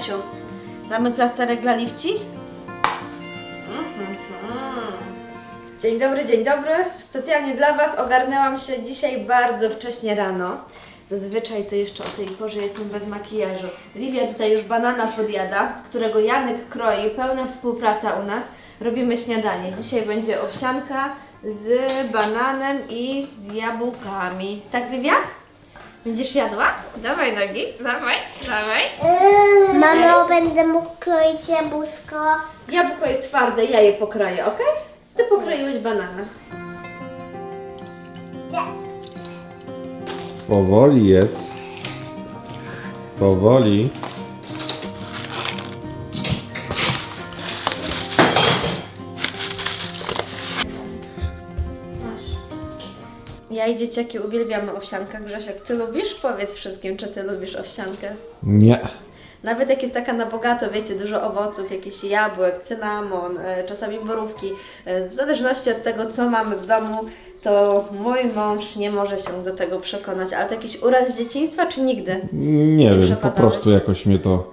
Jasiu. Damy plasterek dla Liwci? Dzień dobry, dzień dobry. Specjalnie dla Was ogarnęłam się dzisiaj bardzo wcześnie rano. Zazwyczaj to jeszcze o tej porze jestem bez makijażu. Livia tutaj już banana podjada, którego Janek kroi. Pełna współpraca u nas. Robimy śniadanie. Dzisiaj będzie owsianka z bananem i z jabłkami. Tak, Livia? Będziesz jadła? Dawaj nogi, dawaj, dawaj. Mamo, będę mógł kroić jabłuszko. Jabłko jest twarde, ja je pokroję, ok? Ty pokroiłeś banana. Powoli jedz. Powoli. Ja i dzieciaki uwielbiamy owsiankę. Grzesiek, ty lubisz? Powiedz wszystkim, czy ty lubisz owsiankę. Nie. Nawet jak jest taka na bogato, wiecie, dużo owoców, jakiś jabłek, cynamon, e, czasami borówki. e, W zależności od tego, co mamy w domu, to mój mąż nie może się do tego przekonać. Ale to jakiś uraz z dzieciństwa, czy nigdy? Nie wiem, po przepadałeś? prostu jakoś mnie to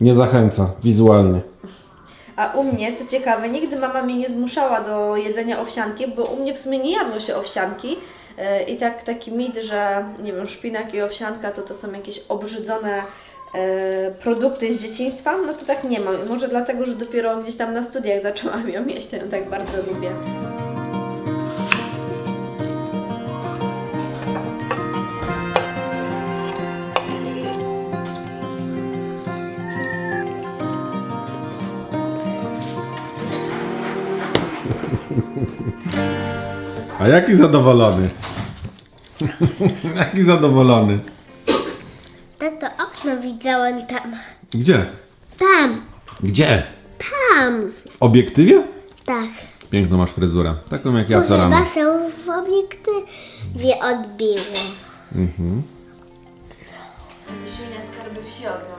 nie zachęca wizualnie. A u mnie, co ciekawe, nigdy mama mnie nie zmuszała do jedzenia owsianki, bo u mnie w sumie nie jadło się owsianki. E, I tak taki mit, że nie wiem, szpinak i owsianka to to są jakieś obrzydzone e, produkty z dzieciństwa, no to tak nie mam. Może dlatego, że dopiero gdzieś tam na studiach zaczęłam ją jeść, to ją tak bardzo lubię. A jaki zadowolony? jaki zadowolony? Tato, okno widziałem tam. Gdzie? Tam, Gdzie? tam. W obiektywie? Tak. Piękną masz fryzurę. Taką jak ja co rano. chyba się w obiektywie odbiło. Mhm. Misiunia skarby wsi ogląda.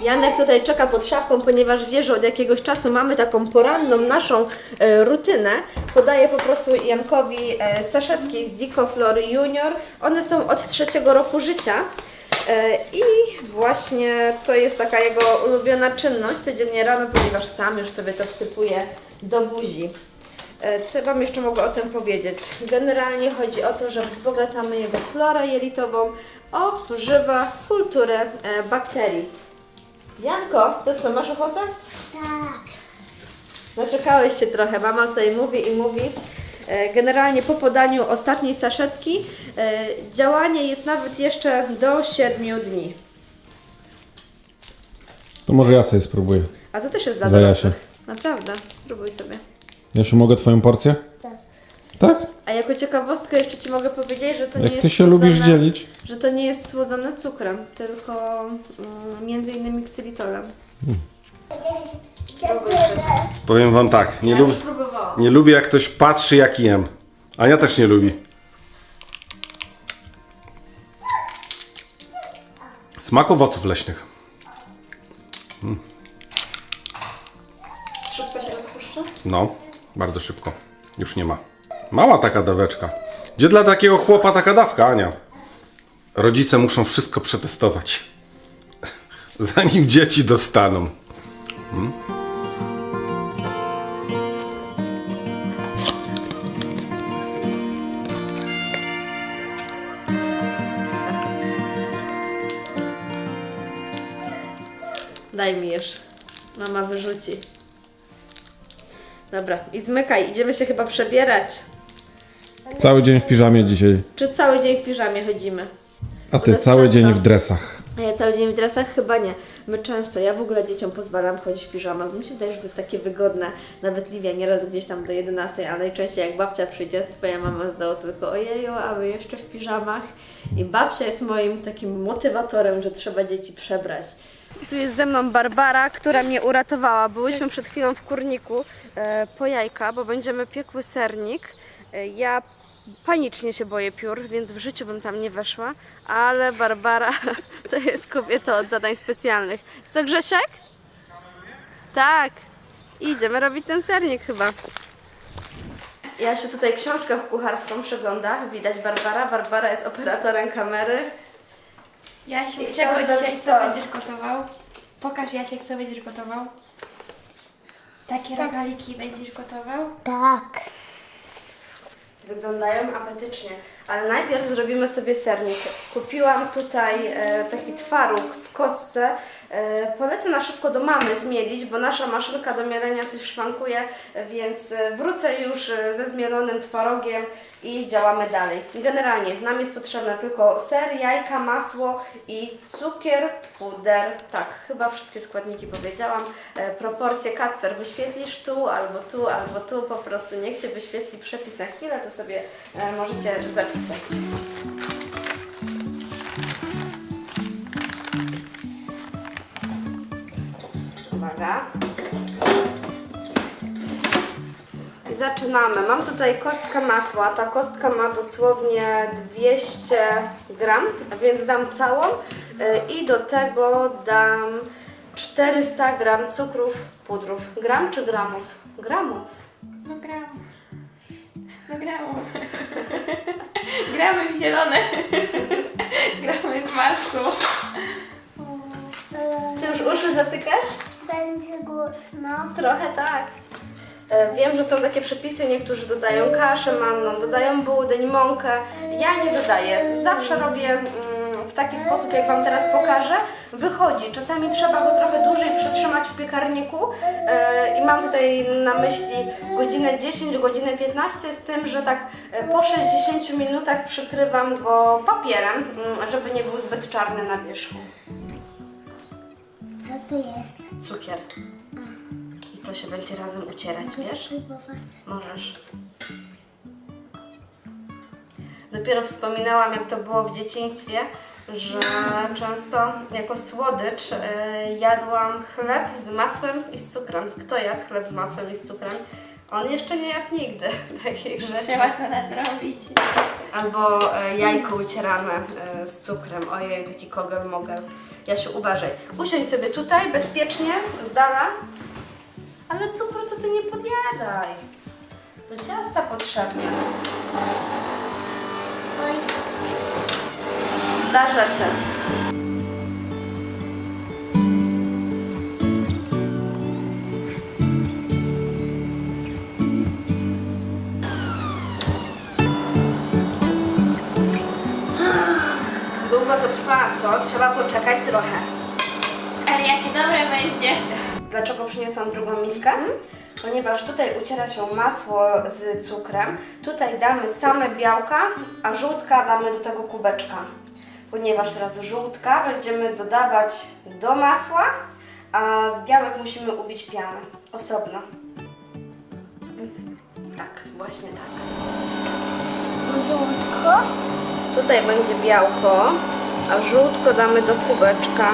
Janek tutaj czeka pod szafką, ponieważ wie, że od jakiegoś czasu mamy taką poranną naszą e, rutynę. Podaję po prostu Jankowi e, saszetki z Dicoflor Junior. One są od trzeciego roku życia. E, I właśnie to jest taka jego ulubiona czynność codziennie rano, ponieważ sam już sobie to wsypuje do buzi. E, Co Wam jeszcze mogę o tym powiedzieć? Generalnie chodzi o to, że wzbogacamy jego florę jelitową o żywe kultury e, bakterii. Janko, to co, masz ochotę? Tak. Zaczekałeś się trochę, mama tutaj mówi i mówi. E, Generalnie po podaniu ostatniej saszetki e, działanie jest nawet jeszcze do 7 dni. To może ja sobie spróbuję. A to też jest dla Za dorosłych. Naprawdę, spróbuj sobie. Jasiu, mogę twoją porcję? Tak. Tak? A jako ciekawostkę jeszcze Ci mogę powiedzieć, że to nie Jak jest ty się lubisz słodzone- dzielić? że to nie jest słodzone cukrem, tylko mm, między innymi ksylitolem. Powiem wam tak, nie, Ja lub, już próbowałam. nie lubię jak ktoś patrzy jak jem. Ania też nie lubi. Smak owoców leśnych. Szybko się rozpuszcza? No, bardzo szybko. Już nie ma. Mała taka daweczka. Gdzie dla takiego chłopa taka dawka, Ania? Rodzice muszą wszystko przetestować. Zanim dzieci dostaną. Daj mi już. Mama wyrzuci. Dobra, i zmykaj. Idziemy się chyba przebierać. Cały dzień w piżamie dzisiaj. Czy cały dzień w piżamie chodzimy? A ty cały często. dzień w dresach. A ja cały dzień w dresach? Chyba nie. My często, ja w ogóle dzieciom pozwalam chodzić w piżamach, bo mi się wydaje, że to jest takie wygodne. Nawet Livia nieraz gdzieś tam do 11, a najczęściej jak babcia przyjdzie, twoja mama z dołu tylko ojeju, a wy jeszcze w piżamach. I babcia jest moim takim motywatorem, że trzeba dzieci przebrać. Tu jest ze mną Barbara, która mnie uratowała. Byłyśmy przed chwilą w kurniku e, po jajka, bo będziemy piekły sernik. Ja panicznie się boję piór, więc w życiu bym tam nie weszła, ale Barbara to jest kobieta od zadań specjalnych. Co Grzesiek? Tak. Idziemy robić ten sernik chyba. Ja się tutaj książkę kucharską przegląda. Widać Barbara. Barbara jest operatorem kamery. Jasiu, I czego chciałam dzisiaj zrobić co to. będziesz gotował? Pokaż Jasiek, co będziesz gotował. Takie rogaliki będziesz gotował? Tak. Wyglądają apetycznie, ale najpierw zrobimy sobie sernik. Kupiłam tutaj e, taki twaróg w kostce. E, polecę na szybko do mamy zmielić, bo nasza maszynka do mielenia coś szwankuje, więc e, wrócę już e, ze zmielonym twarogiem i działamy dalej. Generalnie nam jest potrzebne tylko ser, jajka, masło i cukier, puder. Tak, chyba wszystkie składniki powiedziałam. E, proporcje Kacper wyświetlisz tu, albo tu, albo tu. Po prostu niech się wyświetli przepis na chwilę, to sobie e, możecie zapisać. Uwaga. I zaczynamy. Mam tutaj kostkę masła. Ta kostka ma dosłownie 200 gram, więc dam całą. Y, I do tego dam 400 gram cukrów, pudrów. Gram czy gramów? Gramów. No gram. Gramy. Gramy w zielone. Gramy w masło. Ty już uszy zatykasz? Będzie głośno. Trochę tak. E, Wiem, że są takie przepisy, niektórzy dodają kaszę manną, dodają budyń, mąkę. Ja nie dodaję. Zawsze robię mm, taki sposób, jak Wam teraz pokażę. Wychodzi. Czasami trzeba go trochę dłużej przytrzymać w piekarniku e, i mam tutaj na myśli godzinę 10, godzinę 15 z tym, że tak e, po 60 minutach przykrywam go papierem, mm, żeby nie był zbyt czarny na wierzchu. Co to jest? Cukier. I to się będzie razem ucierać, wiesz? Spróbować. Możesz. Dopiero wspominałam, jak to było w dzieciństwie, że często jako słodycz e, jadłam chleb z masłem i z cukrem. Kto jadł chleb z masłem i z cukrem? On jeszcze nie jadł nigdy takich rzeczy. Trzeba to nadrobić. Albo e, jajko ucierane e, z cukrem. Ojej, taki kogel mogel. Jasiu, uważaj. Usiądź sobie tutaj, bezpiecznie, z dala. Ale cukru to ty nie podjadaj. Do ciasta potrzebne. Oj, Zdarza się. Długo to trwa, co? Trzeba poczekać trochę. Ale jakie dobre będzie. Dlaczego przyniosłam drugą miskę? Ponieważ tutaj uciera się masło z cukrem, tutaj damy same białka, a żółtka damy do tego kubeczka. Ponieważ teraz żółtka będziemy dodawać do masła, a z białek musimy ubić pianę osobno. Tak, właśnie tak. żółtko. Tutaj będzie białko, a żółtko damy do kubeczka.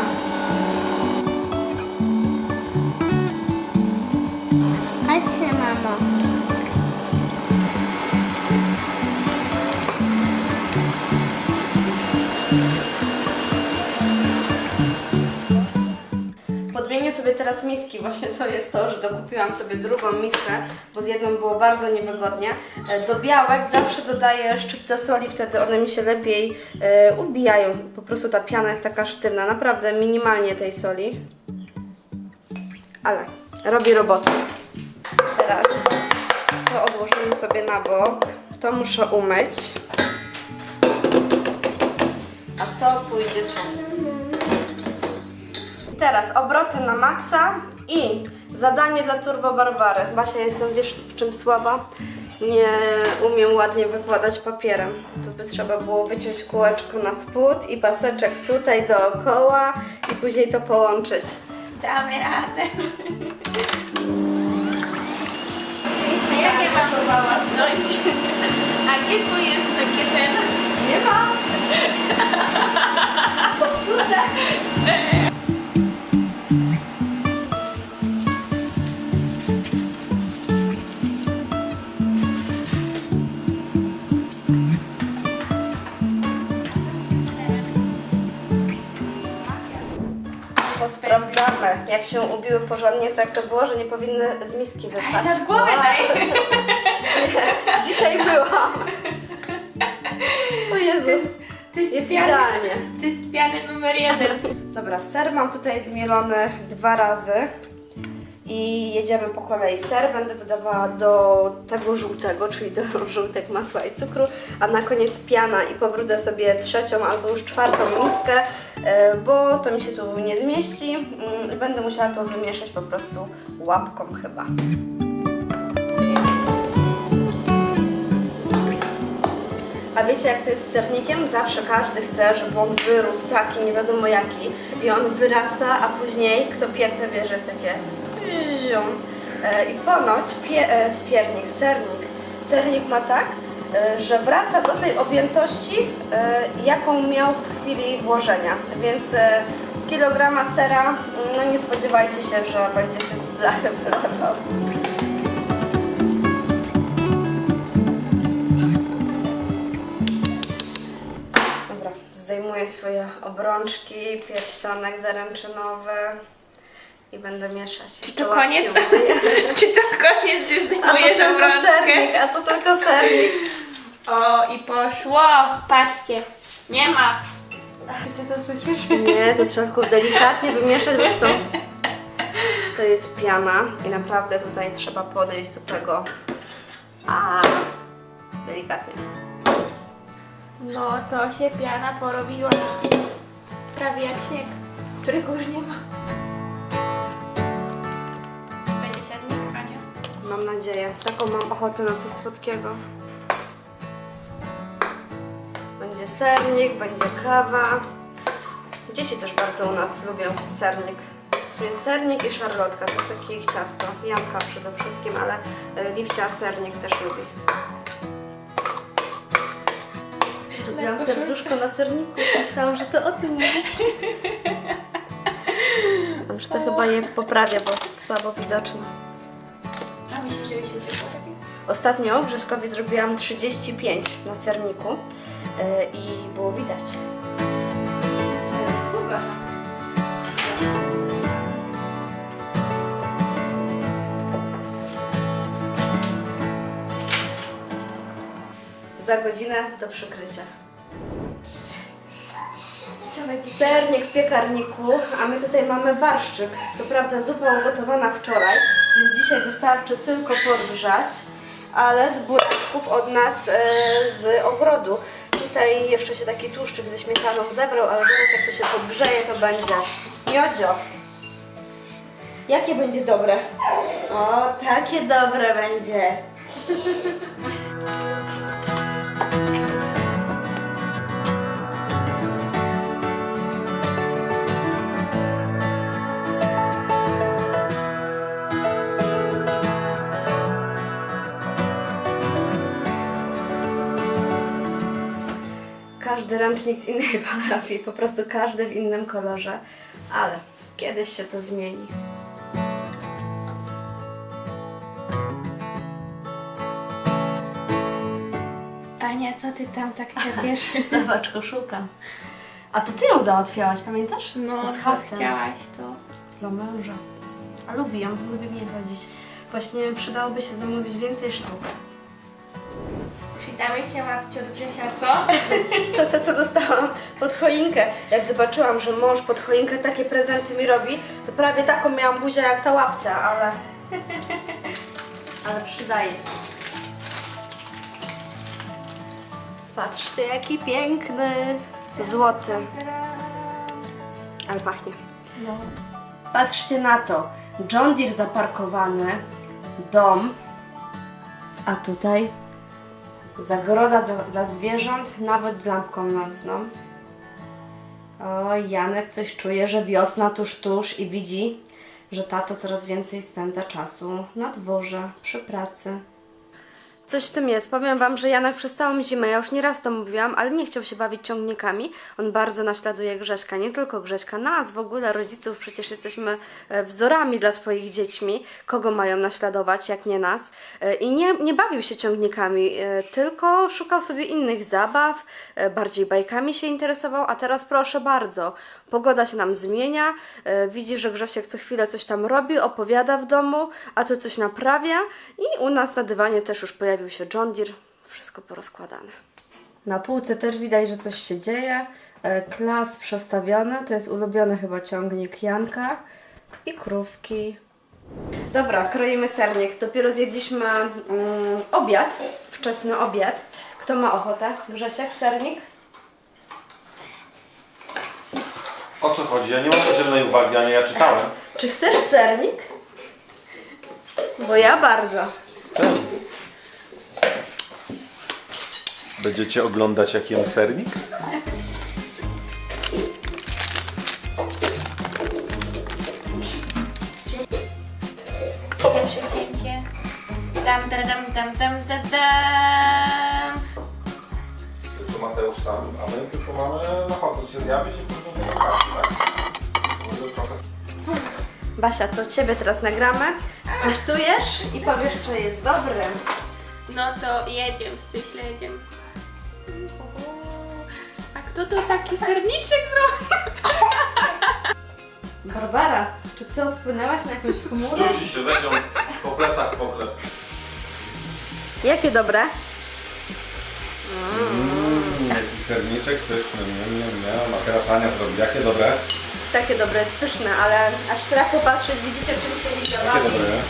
Chodźcie, mamo. Sobie teraz miski. Właśnie to jest to, że dokupiłam sobie drugą miskę, bo z jedną było bardzo niewygodnie. E, Do białek zawsze dodaję szczyptę soli, wtedy one mi się lepiej e, ubijają. Po prostu ta piana jest taka sztywna. Naprawdę minimalnie tej soli. Ale robi robotę. Teraz to odłożymy sobie na bok. To muszę umyć. A to pójdzie tu. Teraz obroty na maksa i zadanie dla Turbo Barbary. Basia, jestem wiesz w czym słaba? Nie umiem ładnie wykładać papierem. To by trzeba było wyciąć kółeczko na spód i paseczek tutaj dookoła i później to połączyć. Damy radę. A jakie mam próbować A gdzie tu jest takie ten? Nie ma! Popsute! Jak się ubiły porządnie, tak to było, że nie powinny z miski wypaść. Na głowę daj. Dzisiaj byłam. O Jezus, To jest, jest idealnie. To jest Zmiany numer jeden. Dobra, ser mam tutaj zmielony dwa razy i jedziemy po kolei. Ser będę dodawała do tego żółtego, czyli do żółtek masła i cukru, a na koniec piana i pobrudzę sobie trzecią albo już czwartą miskę, e, bo to mi się tu nie zmieści mm, będę musiała to wymieszać po prostu łapką chyba. A wiecie jak to jest z sernikiem? Zawsze każdy chce, żeby on wyrósł taki, nie wiadomo jaki. I on wyrasta, a później kto pierde wie, że jest takie E, I ponoć pie, e, piernik, sernik. Sernik ma tak, e, że wraca do tej objętości, jaką miał w chwili włożenia. Więc z kilograma sera, mm, no nie spodziewajcie się, że będzie się z blachy wylewał. Dobra, zdejmuję swoje obrączki, pierścionek zaręczynowy i będę mieszać. Czy to Łapki koniec? moje. Czy to koniec? Już A to tylko a to tylko sernik. O, i poszło. Patrzcie. Nie ma. Czy ty to słyszysz? Nie, to trzeba tylko delikatnie wymieszać, bo są... To jest piana i naprawdę tutaj trzeba podejść do tego. A, delikatnie. No, to się piana porobiła. Prawie jak śnieg, którego już nie ma. Mam nadzieję. Taką mam ochotę na coś słodkiego. Będzie sernik, będzie kawa. Dzieci też bardzo u nas lubią sernik. To jest sernik i szarlotka, to jest takie ich ciasto. Janka przede wszystkim, ale e, Liwcia sernik też lubi. Robiłam serduszko na serniku, myślałam, że to o tym mówisz. To chyba je poprawia, bo słabo widoczne. Ostatnio Grześkowi zrobiłam 35 na serniku yy, i było widać. Za godzinę do przykrycia. Sernik w piekarniku, a my tutaj mamy barszczyk. Co prawda zupa ugotowana wczoraj, więc dzisiaj wystarczy tylko podgrzać, ale z buraczków od nas e, z ogrodu. Tutaj jeszcze się taki tłuszczyk ze śmietaną zebrał, ale zaraz jak to się podgrzeje, to będzie miodzio. Jakie będzie dobre? O, takie dobre będzie. Każdy ręcznik z innej parafii, po prostu każdy w innym kolorze, ale kiedyś się to zmieni. Ania, co ty tam tak czepiesz? Zobacz, koszulka. A to ty ją załatwiałaś, pamiętasz? No, to z to haftem chciałaś to. dla męża. A lubi ją, lubi w niej chodzić. Właśnie przydałoby się zamówić więcej sztuk. Przydałeś się łapciu od Grzesia, co? To te, co dostałam pod choinkę. Jak zobaczyłam, że mąż pod choinkę takie prezenty mi robi, to prawie taką miałam buzię jak ta łapcia, ale... Ale przydaje się. Patrzcie, jaki piękny. Złoty. Ale pachnie. No. Patrzcie na to. John Deere zaparkowany, dom, a tutaj zagroda dla, dla zwierząt, nawet z lampką nocną. O, Janek coś czuje, że wiosna tuż, tuż i widzi, że tato coraz więcej spędza czasu na dworze, przy pracy. Coś w tym jest. Powiem Wam, że Janek przez całą zimę, ja już nieraz to mówiłam, ale nie chciał się bawić ciągnikami. On bardzo naśladuje Grześka, nie tylko Grześka, nas w ogóle, rodziców, przecież jesteśmy e, wzorami dla swoich dziećmi. Kogo mają naśladować, jak nie nas. E, I nie, nie bawił się ciągnikami, e, tylko szukał sobie innych zabaw, bardziej bajkami się interesował, a teraz proszę bardzo, pogoda się nam zmienia, widzi, że Grzesiek co chwilę coś tam robi, opowiada w domu, a to coś naprawia i u nas na dywanie też już pojawił się John Deere, wszystko porozkładane. Na półce też widać, że coś się dzieje, E, Klas przestawiony, to jest ulubiony chyba ciągnik Janka i krówki. Dobra, kroimy sernik. Dopiero zjedliśmy mm, obiad, wczesny obiad. Kto ma ochotę? Grzesiek, sernik? O co chodzi? Ja nie mam podzielnej uwagi, a nie ja czytałem. Czy chcesz sernik? Bo ja bardzo. Będziecie oglądać jak jem sernik? Pierwsze cięcie. Dam, dam, dam, dam, dam, dam, dam. Tylko Mateusz sam, a my tylko mamy ochotę się zjawić i później nie tak? Może trochę... Basia, co ciebie teraz nagramy? Skosztujesz i powiesz, czy jest dobry. No to jedziemy z tym śledziem. A kto to taki serniczek zrobił? Barbara, czy ty odpłynęłaś na jakąś chmurę? Dusi się, weź ją po plecach poklep. Jakie dobre? Mmm, jaki serniczek pyszny, nie, nie, nie. A teraz Ania zrobi. Jakie dobre? Takie dobre, jest pyszne, ale aż strach popatrzeć, widzicie czym się Jakie bawi. dobre?